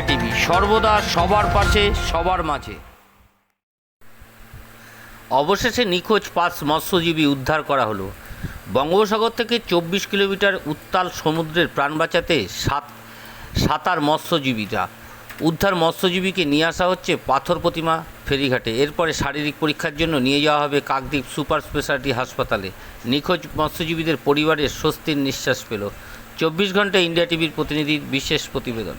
India TV, সর্বদা সবার পাশে, সবার মাঝে। অবশেষে নিখোঁজ পাঁচ মৎস্যজীবী উদ্ধার করা হলো। বঙ্গোপসাগর থেকে চব্বিশ কিলোমিটার উত্তাল সমুদ্রের প্রাণ বাঁচাতে সাত, সাঁতার মৎস্যজীবীরা। উদ্ধার মৎস্যজীবীকে নিয়ে আসা হচ্ছে পাথর প্রতিমা ফেরিঘাটে। এরপরে শারীরিক পরীক্ষার জন্য নিয়ে যাওয়া হবে কাকদ্বীপ সুপার স্পেশালিটি হাসপাতালে। নিখোঁজ মৎস্যজীবীদের পরিবারের স্বস্তির নিঃশ্বাস পেল। চব্বিশ ঘণ্টা ইন্ডিয়া টিভির প্রতিনিধির বিশেষ প্রতিবেদন।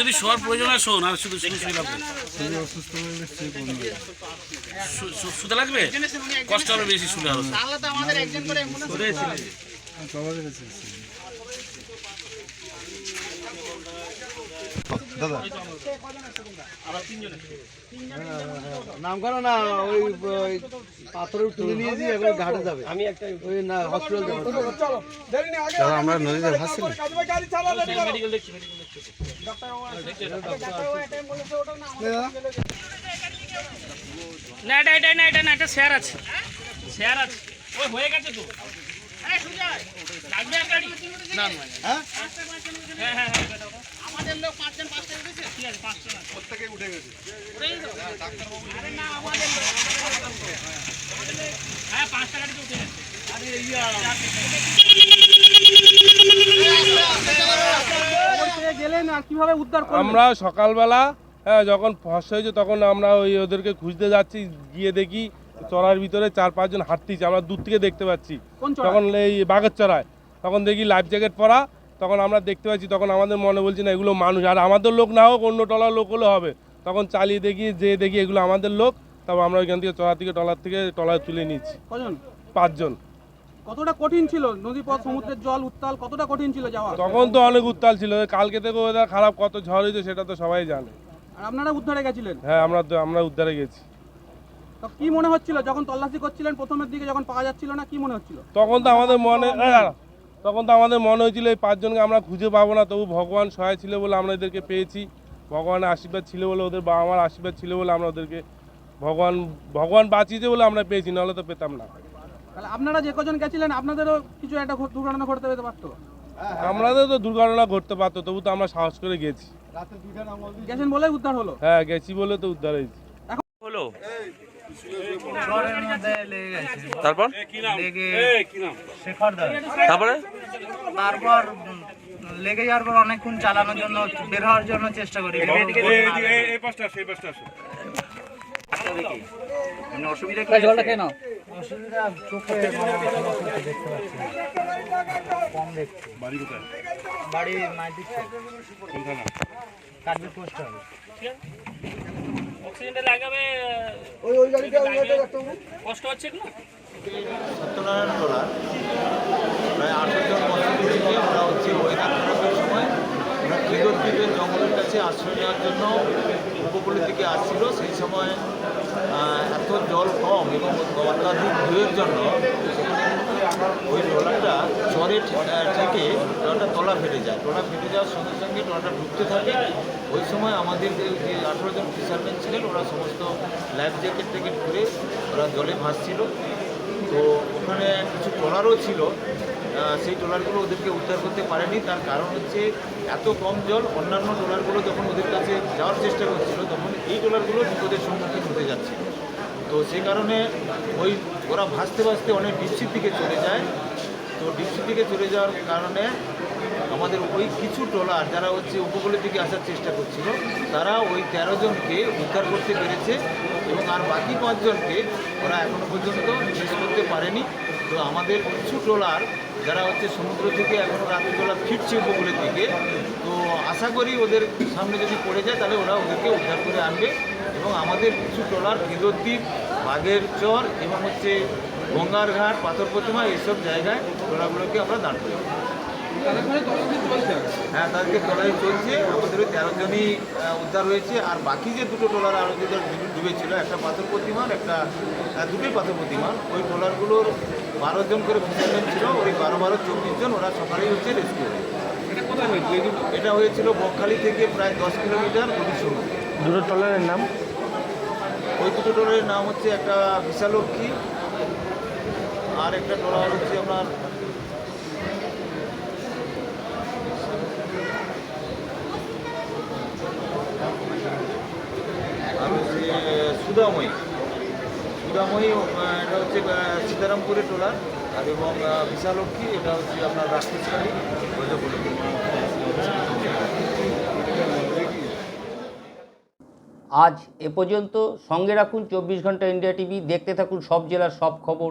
যদি শোয়ার প্রয়োজন হয় শোন আর শুধু শুধু শুয়ে লাগবে। শুতে লাগবে? কষ্ট হবে বেশি শুলে আরও। নাম করো না ওই পাথরে তুলে নিয়েছি এবার ঘাটে যাবে। আমি একটা ওই না হসপিটাল যাব। আমরা নদীতে ভাসছি না। এটা এটা না এটা না এটা শেয়ার আছে। শেয়ার আছে। ওই হয়ে গেছে তো। এই, সুজয়, লাগবে গাড়ি? না, না। হ্যাঁ, হ্যাঁ, হ্যাঁ, এটা দাও। আমাদের লোক পাঁচজন পাঁচটা উঠেছে? ঠিক আছে পাঁচজন আছে। উঠেই তো? আরে না, আমাদের লোক। হ্যাঁ পাঁচটা গাড়িতে উঠে গেছে। গেলেন আর কীভাবে উদ্ধার করলেন আমরা সকালবেলা হ্যাঁ যখন ফসল হয়েছে তখন আমরা ওই ওদেরকে খুঁজতে যাচ্ছি গিয়ে দেখি চড়ার ভিতরে চার পাঁচজন হাঁটতেছে। আমরা দূর থেকে দেখতে পাচ্ছি। তখন এই বাঘের চড়ায়। তখন দেখি লাইফ জ্যাকেট পরা তখন আমরা দেখতে পাচ্ছি তখন আমাদের মনে বলছি না এগুলো মানুষ। আর আমাদের লোক না হোক অন্য টলার লোক হলে হবে। তখন চালিয়ে দেখি যে দেখি এগুলো আমাদের লোক তারপর আমরা ওইখান থেকে চড়া থেকে টলার থেকে টলার তুলে নিচ্ছি। কজন? পাঁচজন। কতটা কঠিন ছিল? নদী পথ সমুদ্রের জল উত্তাল কতটা কঠিন ছিল যাওয়া? তখন তো অনেক উত্তাল ছিল। কালকে থেকে ওদের খারাপ কত ঝড় হয়েছে সেটা তো সবাই জানে। আর আপনারা উদ্ধারে গেছিলেন? হ্যাঁ আমরা তো আমরা উদ্ধারে গেছি। তো কি মনে হচ্ছিল? যখন তল্লাশি করছিলেন প্রথমের দিকে যখন পাওয়া যাচ্ছিল না কি মনে হচ্ছিল? তখন তো আমাদের মনে। তখন তো আমাদের মনে হয়েছিল এই পাঁচজনকে আমরা খুঁজে পাবো না তবু ভগবান সহায় ছিল বলে আমরা এদেরকে পেয়েছি। ভগবানের আশীর্বাদ ছিল বলে ওদের বাবা মার আশীর্বাদ ছিল বলে আমরা ওদেরকে ভগবান ভগবান বাঁচিয়েছে বলে আমরা পেয়েছি নাহলে তো পেতাম না। তাহলে আপনারা যে কজন গেছিলেন আপনাদেরও কিছু একটা দুর্ঘটনা ঘটতে পেতে পারতো? আমাদের তো দুর্ঘটনা ঘটতে পারতো তবু তো আমরা সাহস করে গেছি। গেছেন বলে উদ্ধার হলো? হ্যাঁ গেছি বলে তো উদ্ধার হয়েছি। তারপর? তারপরে? তারপর লেগে যাওয়ার পর অনেকক্ষণ চালানোর জন্য বের হওয়ার জন্য চেষ্টা করি মানে অসুবিধা কি জলটা খেয়ে নাও। অসুবিধা চোখে কম দেখছি। বাড়ি কোথায়? বাড়ি মাইদিক কার্বি পোস্ট হবে অক্সিজেনটা লাগাবে ওই ওই গাড়িটা ওই গাড়িটা রাখতে হবে। কষ্ট হচ্ছে না? সত্যনারায়ণ ট্রলার প্রায় আঠারো জন ওরা হচ্ছে ওয়েদার খারাপের সময়। ওরা দ্বীপের জঙ্গলের কাছে আশ্রয় নেওয়ার জন্য উপকূলের দিকে আসছিল। সেই সময় এত জল কম এবং অত্যাধিক ঢেউয়ের জন্য ওই ট্রলারটা চরে থেকে ট্রলারটা তলা ফেটে যায়। ট্রলার ফেটে যাওয়ার সঙ্গে সঙ্গে ট্রলারটা ঢুকতে থাকে। ওই সময় আমাদের যে আঠেরো জন ফিশারম্যান ছিলেন, ওরা সমস্ত লাইফ জ্যাকেট ট্যাকেট করে ওরা জলে ভাসছিল। তো ওখানে কিছু ট্রলারও ছিল। সেই ট্রলারগুলো ওদেরকে উদ্ধার করতে পারেনি। তার কারণ হচ্ছে এত কম জল, অন্যান্য ট্রলারগুলো যখন ওদের কাছে যাওয়ার চেষ্টা করছিল, তখন এই ট্রলারগুলো বিপদের সম্মুখীন হতে যাচ্ছে। তো সে কারণে ওই ওরা ভাসতে ভাসতে অনেক ডিপসির দিকে চলে যায়। ডিপসির দিকে চলে যাওয়ার কারণে আমাদের ওই কিছু ট্রলার যারা হচ্ছে উপকূলের দিকে আসার চেষ্টা করছিল, তারা ওই তেরো জনকে উদ্ধার করতে পেরেছে এবং আর বাকি পাঁচজনকে ওরা এখনও পর্যন্ত শেষ করতে পারেনি। তো আমাদের কিছু ট্রলার যারা হচ্ছে সমুদ্র থেকে এখনও রাত্রিবেলা ফিরছে উপকূলের দিকে, তো আশা করি ওদের সামনে যদি পড়ে যায়, তাহলে ওরা ওদেরকে উদ্ধার করে আনবে। এবং আমাদের কিছু ট্রলার ভিদরদ্বীপ বাঘের চর এবং হচ্ছে গঙ্গার ঘাট পাথর প্রতিমা এইসব জায়গায় ট্রলারগুলোকে আমরা দাঁড় করি। হ্যাঁ তাদেরকে ট্রলারে চলছে। আমাদের ওই তেরো জনই উদ্ধার হয়েছে। আর বাকি যে দুটো ট্রলার আরও যেটা ডুবেছিল একটা পাথর প্রতিমার একটা দুটোই পাথর প্রতিমার ওই ট্রলারগুলোর বারো জন করে ফিশারম্যান ছিল ওই বারো বারো চব্বিশ জন ওরা সকালেই হচ্ছে রেস্কিউ এটা হয়েছিল বকখালি থেকে প্রায় দশ কিলোমিটার গভীর সমুদ্রে দুটো ট্রলারের নাম? ওই দুটো ট্রলারের নাম হচ্ছে একটা বিশালক্ষী আর একটা ট্রলার হচ্ছে আপনার। সুদাময়ী। সুদাময়ী এটা হচ্ছে সীতারামপুরের ট্রলার আর এবং বিশালক্ষী, এটা হচ্ছে আপনার ব্রজপুরের আজ এ পর্যন্ত সঙ্গে রাখুন চব্বিশ ঘণ্টা ইন্ডিয়া টিভি। দেখতে থাকুন সব জেলার সব খবর।